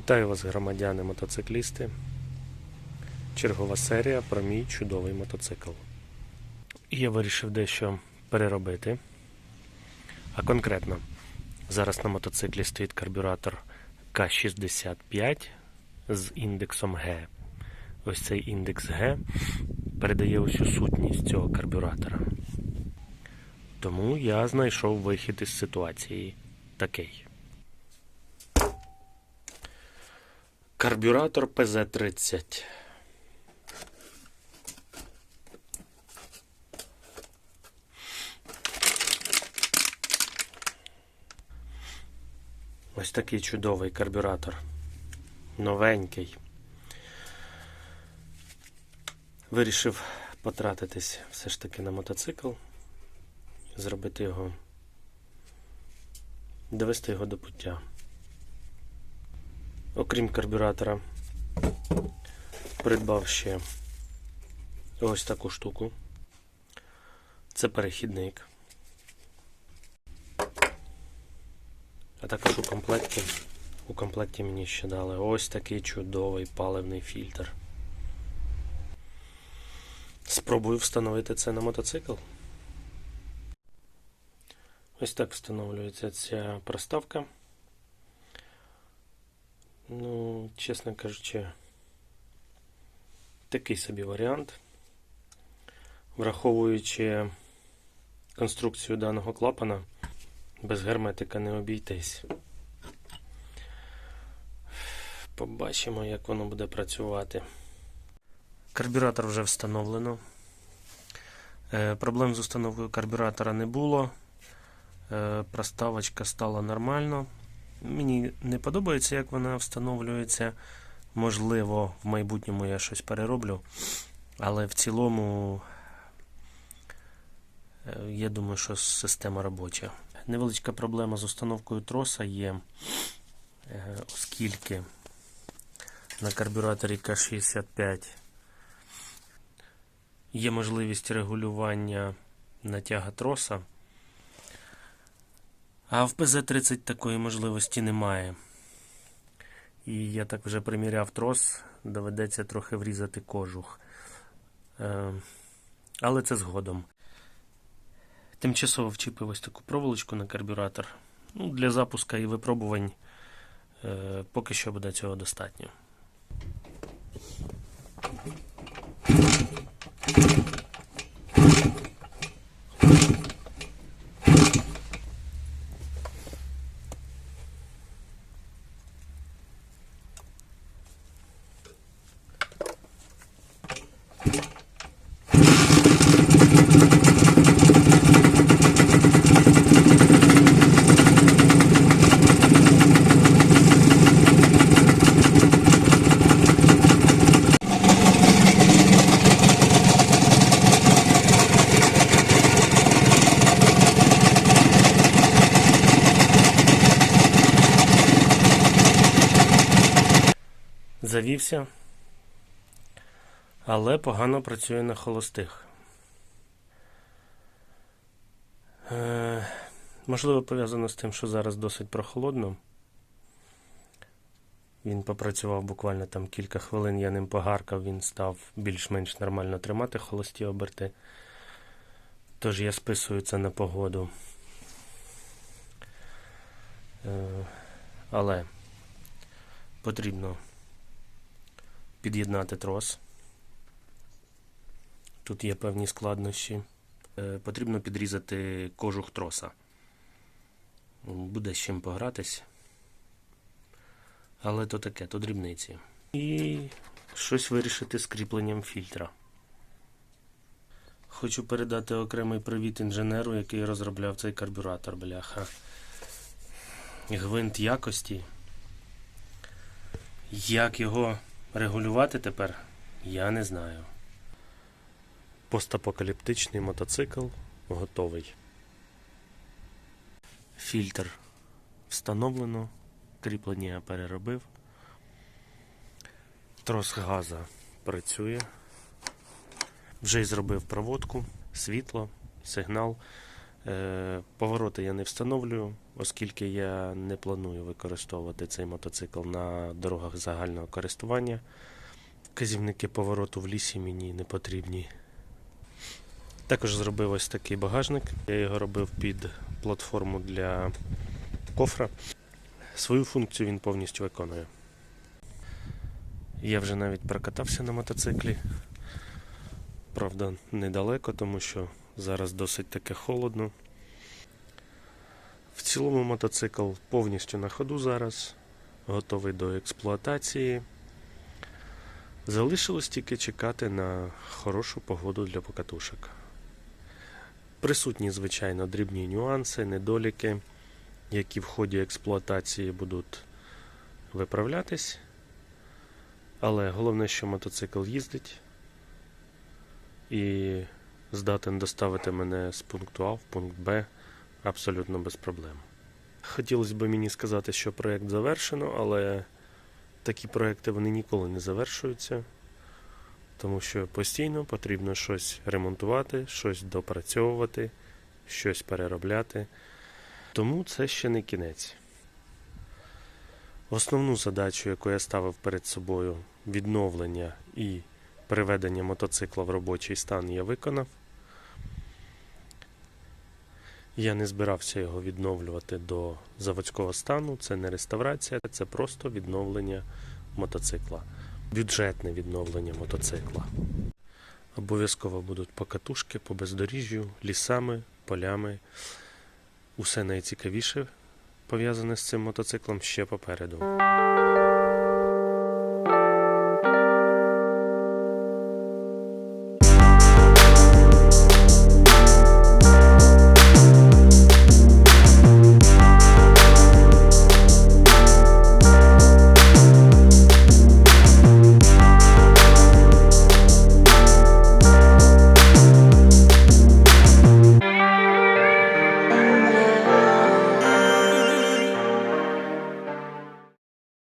Вітаю вас, громадяни мотоциклісти. Чергова серія про мій чудовий мотоцикл. І я вирішив дещо переробити. А конкретно, зараз на мотоциклі стоїть карбюратор К65 з індексом Г. Ось цей індекс Г передає усю сутність цього карбюратора. Тому я знайшов вихід із ситуації такий. Карбюратор ПЗ-30. Ось такий чудовий карбюратор. Новенький. Вирішив потратитись все ж таки на мотоцикл. Зробити його. Довести його до пуття. Окрім карбюратора, придбав ще ось таку штуку. Це перехідник. А також у комплекті. У комплекті мені ще дали ось такий чудовий паливний фільтр. Спробую встановити це на мотоцикл. Ось так встановлюється ця проставка. Ну, чесно кажучи, такий собі варіант. Враховуючи конструкцію даного клапана, без герметика не обійтись. Побачимо, як воно буде працювати. Карбюратор вже встановлено. Е, Проблем з установкою карбюратора не було. Е, Проставочка стала нормально. Мені не подобається, як вона встановлюється. Можливо, в майбутньому я щось перероблю. Але в цілому, е, я думаю, що система робоча. Невеличка проблема з установкою троса є, е, оскільки на карбюраторі К65 є можливість регулювання натяга троса. А в ПЗ-30 такої можливості немає. І я так вже приміряв трос, доведеться трохи врізати кожух. Е, Але це згодом. Тимчасово вчепив ось таку проволочку на карбюратор. Ну, для запуска і випробувань е, поки що буде цього достатньо. Завівся, але погано працює на холостих. Е, можливо, пов'язано з тим, що зараз досить прохолодно. Він попрацював буквально там кілька хвилин, я ним погаркав, він став більш-менш нормально тримати холості оберти. Тож я списую це на погоду. Е, але потрібно під'єднати трос. Тут є певні складнощі. Е, Потрібно підрізати кожух троса. Буде з чим погратись. Але то таке, то дрібниці. І щось вирішити з кріпленням фільтра. Хочу передати окремий привіт інженеру, який розробляв цей карбюратор, бляха. Гвинт якості. Як його регулювати тепер, я не знаю. Постапокаліптичний мотоцикл готовий. Фільтр встановлено, кріплення я переробив. Трос газа працює. Вже й зробив проводку, світло, сигнал. Е, Повороти я не встановлюю, оскільки я не планую використовувати цей мотоцикл на дорогах загального користування. Вказівники повороту в лісі мені не потрібні. Також зробив ось такий багажник. Я його робив під платформу для кофра. Свою функцію він повністю виконує. Я вже навіть прокатався на мотоциклі. Правда, недалеко, тому що зараз досить таки холодно. В цілому мотоцикл повністю на ходу зараз, готовий до експлуатації. Залишилось тільки чекати на хорошу погоду для покатушок. Присутні, звичайно, дрібні нюанси, недоліки, які в ході експлуатації будуть виправлятись. Але головне, що мотоцикл їздить і здатен доставити мене з пункту А в пункт Б абсолютно без проблем. Хотілося б мені сказати, що проєкт завершено, але такі проекти вони ніколи не завершуються, тому що постійно потрібно щось ремонтувати, щось допрацьовувати, щось переробляти. Тому це ще не кінець. Основну задачу, яку я ставив перед собою, відновлення і приведення мотоцикла в робочий стан, я виконав. Я не збирався його відновлювати до заводського стану. Це не реставрація, це просто відновлення мотоцикла. Бюджетне відновлення мотоцикла. Обов'язково будуть покатушки по бездоріжжю, лісами, полями. Усе найцікавіше пов'язане з цим мотоциклом ще попереду.